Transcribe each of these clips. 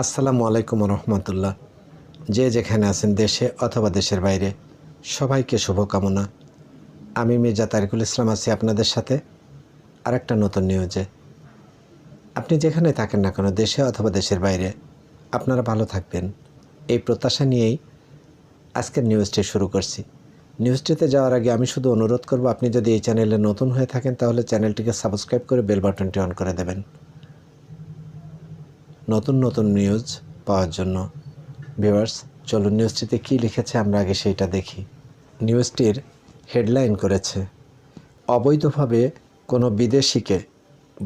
আসসালামু আলাইকুম রহমতুল্লাহ। যে যেখানে আছেন দেশে অথবা দেশের বাইরে, সবাইকে শুভকামনা। আমি মির্জা তারিকুল ইসলাম আছি আপনাদের সাথে। আরেকটা নতুন নিউজে। আপনি যেখানে থাকেন না কেন, দেশে অথবা দেশের বাইরে, আপনারা ভালো থাকবেন। এই প্রত্যাশা নিয়েই আজকের নিউজটি শুরু করছি। নিউজটিতে যাওয়ার আগে আমি শুধু অনুরোধ করব, আপনি যদি এই চ্যানেলে নতুন হয়ে থাকেন, তাহলে চ্যানেলটিকে সাবস্ক্রাইব করে বেল বাটনটি অন করে দেবেন। নতুন নতুন নিউজ পাওয়ার জন্য, ভিউয়ার্স, চলুন নিউজটিতে কী লিখেছে আমরা আগে সেইটা দেখি। নিউজটির হেডলাইন করেছে, অবৈধভাবে কোনো বিদেশিকে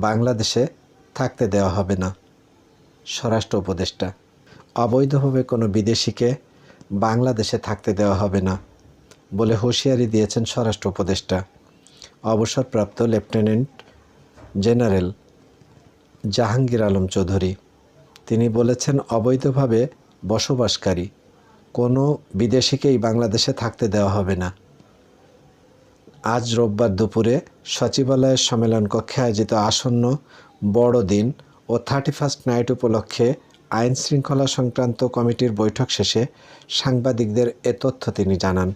বাংলাদেশে থাকতে দেওয়া হবে না। স্বরাষ্ট্র উপদেষ্টা, অবৈধভাবে কোনো বিদেশিকে বাংলাদেশে থাকতে দেওয়া হবে না বলে হুঁশিয়ারি দিয়েছেন স্বরাষ্ট্র উপদেষ্টা। অবসরপ্রাপ্ত লেফটেন্যান্ট জেনারেল জাহাঙ্গীর আলম চৌধুরী, তিনি বলেছেন, অবৈধভাবে বসবাসকারী কোনো বিদেশিকেই বাংলাদেশে থাকতে দেওয়া হবে না। আজ রোববার দুপুরে সচিবালয়ের সম্মেলন কক্ষে আয়োজিত আসন্ন বড়দিন ও থার্টি ফার্স্ট নাইট উপলক্ষে আইন শৃঙ্খলা সংক্রান্ত কমিটির বৈঠক শেষে সাংবাদিকদের এ তথ্য তিনি জানান।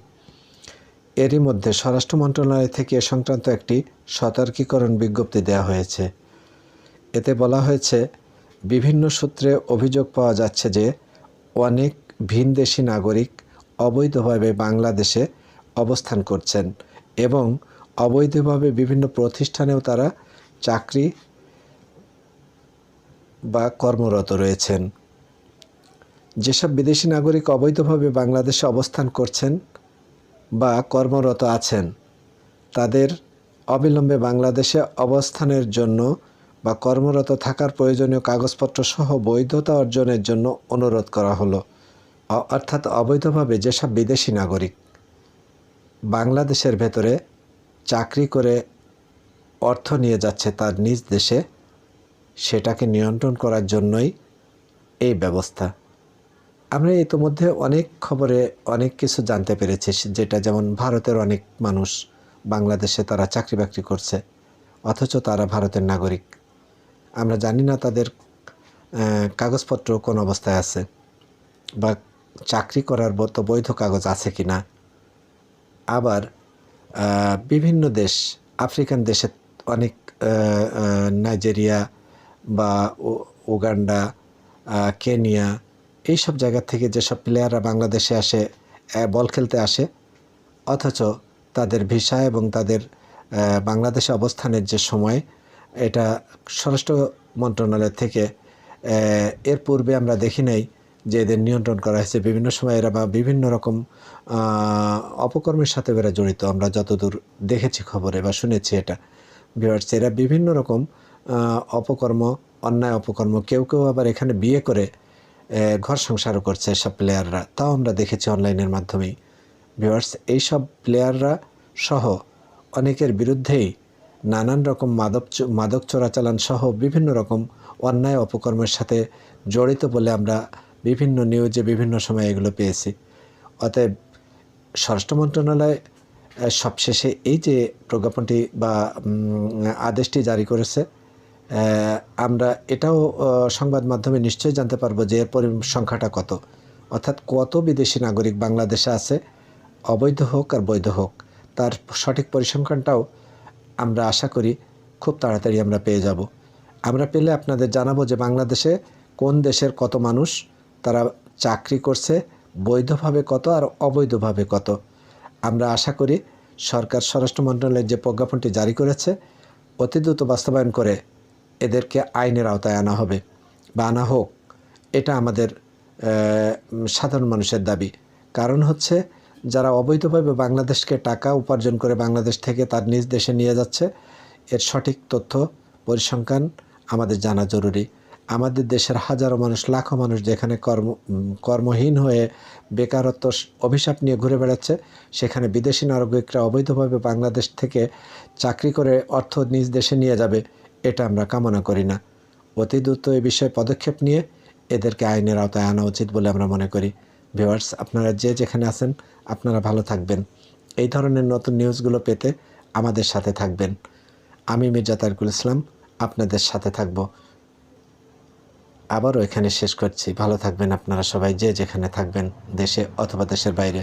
এরই মধ্যে স্বরাষ্ট্র মন্ত্রণালয় থেকে এ সংক্রান্ত একটি সতর্কীকরণ বিজ্ঞপ্তি দেওয়া হয়েছে। এতে বলা হয়েছে, বিভিন্ন সূত্রে অভিযোগ পাওয়া যাচ্ছে যে অনেক ভিনদেশি নাগরিক অবৈধভাবে বাংলাদেশে অবস্থান করছেন এবং অবৈধভাবে বিভিন্ন প্রতিষ্ঠানেও তারা চাকরি বা কর্মরত রয়েছেন। যেসব বিদেশি নাগরিক অবৈধভাবে বাংলাদেশে অবস্থান করছেন বা কর্মরত আছেন, তাদের অবিলম্বে বাংলাদেশে অবস্থানের জন্য বা কর্মরত থাকার প্রয়োজনীয় কাগজপত্র সহ বৈধতা অর্জনের জন্য অনুরোধ করা হলো। অর্থাৎ অবৈধভাবে যেসব বিদেশি নাগরিক বাংলাদেশের ভেতরে চাকরি করে অর্থ নিয়ে যাচ্ছে তার নিজ দেশে, সেটাকে নিয়ন্ত্রণ করার জন্যই এই ব্যবস্থা। আমরা ইতোমধ্যে অনেক খবরে অনেক কিছু জানতে পেরেছি, যেটা যেমন ভারতের অনেক মানুষ বাংলাদেশে তারা চাকরি বাকরি করছে, অথচ তারা ভারতের নাগরিক। আমরা জানি না তাদের কাগজপত্র কোন অবস্থায় আছে, বা চাকরি করার মতো বৈধ কাগজ আছে কি না আবার বিভিন্ন দেশ, আফ্রিকান দেশে অনেক নাইজেরিয়া বা উগান্ডা কেনিয়া, এইসব জায়গা থেকে যেসব প্লেয়াররা বাংলাদেশে আসে বল খেলতে আসে, অথচ তাদের ভিসা এবং তাদের বাংলাদেশে অবস্থানের যে সময়, এটা স্বরাষ্ট্র মন্ত্রণালয় থেকে এর পূর্বে আমরা দেখি নাই যে এদের নিয়ন্ত্রণ করা হয়েছে, বিভিন্ন সময় এরা বা বিভিন্ন রকম অপকর্মের সাথে এরা জড়িত। আমরা যতদূর দেখেছি খবরে বা শুনেছি এটা। ভিউয়ার্স এরা বিভিন্ন রকম অপকর্ম, অন্যায় অপকর্ম, কেউ কেউ আবার এখানে বিয়ে করে ঘর সংসারও করছে সব প্লেয়াররা তাও আমরা দেখেছি অনলাইনের মাধ্যমেই। ভিউয়ার্স এইসব প্লেয়াররা সহ অনেকের বিরুদ্ধেই নানান রকম মাদক মাদক চোরাচালান সহ বিভিন্ন রকম অন্যায় অপকর্মের সাথে জড়িত বলে আমরা বিভিন্ন নিউজে বিভিন্ন সময় এগুলো পেয়েছি। অতএব স্বরাষ্ট্র মন্ত্রণালয় সবশেষে এই যে প্রজ্ঞাপনটি বা আদেশটি জারি করেছে আমরা এটাও সংবাদ মাধ্যমে নিশ্চয়ই জানতে পারব যে এর সংখ্যাটা কত। অর্থাৎ কত বিদেশি নাগরিক বাংলাদেশে আছে, অবৈধ হোক আর বৈধ হোক, তার সঠিক পরিসংখ্যানটাও আমরা আশা করি খুব তাড়াতাড়ি আমরা পেয়ে যাব। আমরা পেলে আপনাদের জানাব যে বাংলাদেশে কোন দেশের কত মানুষ তারা চাকরি করছে বৈধভাবে কত আর অবৈধভাবে কত। আমরা আশা করি সরকার স্বরাষ্ট্র মন্ত্রণালয়ের যে প্রজ্ঞাপনটি জারি করেছে, অতি দ্রুত বাস্তবায়ন করে এদেরকে আইনের আওতায় আনা হবে বা আনা হোক। এটা আমাদের সাধারণ মানুষের দাবি। কারণ হচ্ছে যারা অবৈধভাবে বাংলাদেশকে টাকা উপার্জন করে বাংলাদেশ থেকে তার নিজ দেশে নিয়ে যাচ্ছে, এর সঠিক তথ্য পরিসংখ্যান আমাদের জানা জরুরি। আমাদের দেশের হাজারো মানুষ, লাখো মানুষ যেখানে কর্ম কর্মহীন হয়ে বেকারত্ব অভিশাপ নিয়ে ঘুরে বেড়াচ্ছে, সেখানে বিদেশি নাগরিকরা অবৈধভাবে বাংলাদেশ থেকে চাকরি করে অর্থ নিজ দেশে নিয়ে যাবে, এটা আমরা কামনা করি না। অতি দ্রুত এ বিষয়ে পদক্ষেপ নিয়ে এদেরকে আইনের আওতায় আনা উচিত বলে আমরা মনে করি। ভিউয়ার্স, আপনারা যে যেখানে আছেন, আপনারা ভালো থাকবেন। এই ধরনের নতুন নিউজগুলো পেতে আমাদের সাথে থাকবেন। আমি মির্জা তারিকুল ইসলাম, আপনাদের সাথে থাকব। আবারও এখানে শেষ করছি। ভালো থাকবেন আপনারা সবাই, যে যেখানে থাকবেন, দেশে অথবা দেশের বাইরে।